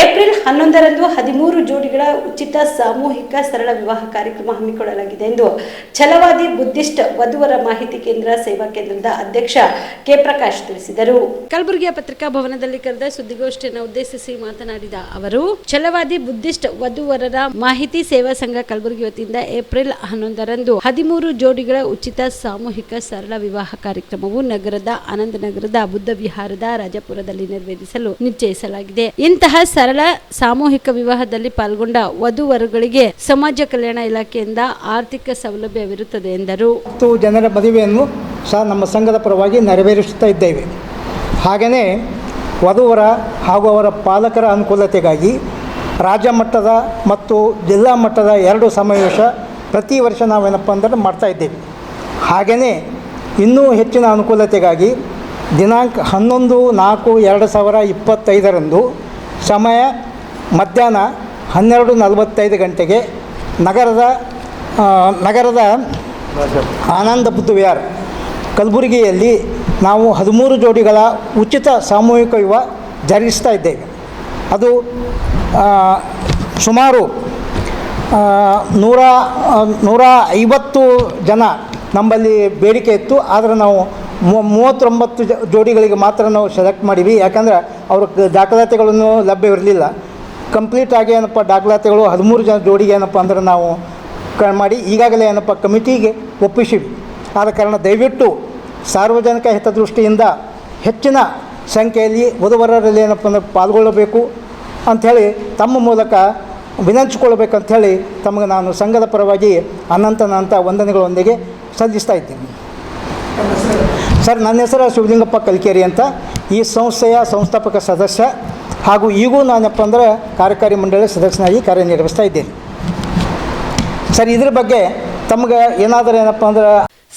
April ಹನ್ನೊಂದರಂದು ಹದಿಮೂರು ಜೋಡಿಗಳ ಉಚಿತ ಸಾಮೂಹಿಕ ಸರಳ ವಿವಾಹ ಕಾರ್ಯಕ್ರಮ ಹಮ್ಮಿಕೊಳ್ಳಲಾಗಿದೆ ಎಂದು ಛಲವಾದಿ ಬುದ್ಧಿಸ್ಟ್ ವಧುವರ ಮಾಹಿತಿ ಕೇಂದ್ರ ಸೇವಾ ಕೇಂದ್ರದ ಅಧ್ಯಕ್ಷ ಕೆ ಪ್ರಕಾಶ್ ತಿಳಿಸಿದರು. ಕಲಬುರಗಿಯ ಪತ್ರಿಕಾ ಭವನದಲ್ಲಿ ಕರೆದ ಸುದ್ದಿಗೋಷ್ಠಿಯನ್ನು ಉದ್ದೇಶಿಸಿ ಮಾತನಾಡಿದ ಅವರು, ಛಲವಾದಿ ಬುದ್ಧಿಸ್ಟ್ ವಧುವರರ ಮಾಹಿತಿ ಸೇವಾ ಸಂಘ ಕಲಬುರಗಿ ವತಿಯಿಂದ ಏಪ್ರಿಲ್ ಹನ್ನೊಂದರಂದು ಹದಿಮೂರು ಜೋಡಿಗಳ ಉಚಿತ ಸಾಮೂಹಿಕ ಸರಳ ವಿವಾಹ ಕಾರ್ಯಕ್ರಮವು ನಗರದ ಆನಂದನಗರದ ಬುದ್ಧ ವಿಹಾರದ ರಾಜಪುರದಲ್ಲಿ ನೆರವೇರಿಸಲು ನಿಶ್ಚಯಿಸಲಾಗಿದೆ. ಇಂತಹ ಸರಳ ಸಾಮೂಹಿಕ ವಿವಾಹದಲ್ಲಿ ಪಾಲ್ಗೊಂಡ ವಧುವರುಗಳಿಗೆ ಸಮಾಜ ಕಲ್ಯಾಣ ಇಲಾಖೆಯಿಂದ ಆರ್ಥಿಕ ಸೌಲಭ್ಯವಿರುತ್ತದೆ ಎಂದರು. ಜನರ ಮದುವೆಯನ್ನು ಸಹ ನಮ್ಮ ಸಂಘದ ಪರವಾಗಿ ನೆರವೇರಿಸುತ್ತಾ ಇದ್ದೇವೆ. ಹಾಗೆಯೇ ವಧುವರ ಹಾಗೂ ಅವರ ಪಾಲಕರ ಅನುಕೂಲತೆಗಾಗಿ ರಾಜ್ಯ ಮಟ್ಟದ ಮತ್ತು ಜಿಲ್ಲಾ ಮಟ್ಟದ ಎರಡು ಸಮಾವೇಶ ಪ್ರತಿ ವರ್ಷ ನಾವೇನಪ್ಪ ಅಂದರೆ ಮಾಡ್ತಾ ಇದ್ದೇವೆ. ಹಾಗೆಯೇ ಇನ್ನೂ ಹೆಚ್ಚಿನ ಅನುಕೂಲತೆಗಾಗಿ ದಿನಾಂಕ ಹನ್ನೊಂದು ನಾಲ್ಕು ಎರಡು ಸಾವಿರ ಇಪ್ಪತ್ತೈದರಂದು ಸಮಯ ಮಧ್ಯಾಹ್ನ ಹನ್ನೆರಡು ನಲವತ್ತೈದು ಗಂಟೆಗೆ ನಗರದ ನಗರದ ಆನಂದ ಬುದ್ಧ ವಿಹಾರ್ ಕಲಬುರಗಿಯಲ್ಲಿ ನಾವು ಹದಿಮೂರು ಜೋಡಿಗಳ ಉಚಿತ ಸಾಮೂಹಿಕ ಯುವ ಜರುಗಿಸ್ತಾ ಇದ್ದೇವೆ. ಅದು ಸುಮಾರು ನೂರ ನೂರ ಐವತ್ತು ಜನ ನಮ್ಮಲ್ಲಿ ಬೇಡಿಕೆ ಇತ್ತು. ಆದರೆ ನಾವು ಮೂವತ್ತೊಂಬತ್ತು ಜೋಡಿಗಳಿಗೆ ಮಾತ್ರ ನಾವು ಸೆಲೆಕ್ಟ್ ಮಾಡೀವಿ. ಯಾಕಂದ್ರೆ ಅವ್ರ ದಾಖಲಾತಿಗಳನ್ನು ಲಭ್ಯವಿರಲಿಲ್ಲ ಕಂಪ್ಲೀಟ್ ಆಗಿ ಏನಪ್ಪ ದಾಖಲಾತಿಗಳು ಹದಿಮೂರು ಜನ ಜೋಡಿಗೆ ಏನಪ್ಪ ಅಂದ್ರೆ ನಾವು ಕ ಮಾಡಿ ಈಗಾಗಲೇ ಏನಪ್ಪ ಕಮಿಟಿಗೆ ಒಪ್ಪಿಸಿವಿ. ಆದ ಕಾರಣ ದಯವಿಟ್ಟು ಸಾರ್ವಜನಿಕ ಹಿತದೃಷ್ಟಿಯಿಂದ ಹೆಚ್ಚಿನ ಸಂಖ್ಯೆಯಲ್ಲಿ ವಧುವರರಲ್ಲಿ ಏನಪ್ಪ ಅಂದ್ರೆ ಪಾಲ್ಗೊಳ್ಳಬೇಕು ಅಂಥೇಳಿ ತಮ್ಮ ಮೂಲಕ ವಿನಂತಿಸಿಕೊಳ್ಬೇಕಂಥೇಳಿ ತಮಗೆ ನಾನು ಸಂಘದ ಪರವಾಗಿ ಅನಂತನಂತ ವಂದನೆಗಳೊಂದಿಗೆ ಸಲ್ಲಿಸ್ತಾ ಇದ್ದೀನಿ. ಸರ್, ನನ್ನ ಹೆಸರು ಶಿವಲಿಂಗಪ್ಪ ಕಲ್ಕೇರಿ ಅಂತ. ಈ ಸಂಸ್ಥೆಯ ಸಂಸ್ಥಾಪಕ ಸದಸ್ಯ ಹಾಗೂ ಈಗೂ ನಾನಪ್ಪ ಅಂದ್ರೆ ಕಾರ್ಯಕಾರಿ ಮಂಡಳಿ ಸದಸ್ಯನಾಗಿ ಕಾರ್ಯನಿರ್ವಹಿಸ್ತಾ ಇದ್ದೇನೆ. ಸರ್, ಇದ್ರ ಬಗ್ಗೆ ತಮಗೆ ಏನಾದರೂ ಏನಪ್ಪ ಅಂದ್ರೆ